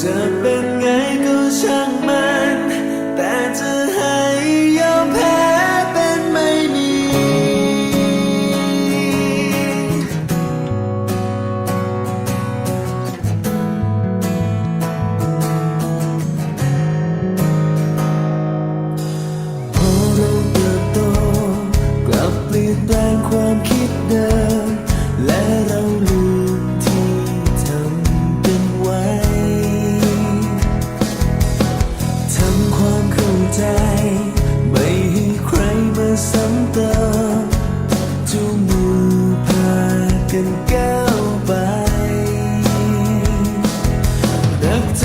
จะเป็นไงก็ช่างมัน ซ้ำเติมจูงมือพากันก้าวไปดักใจ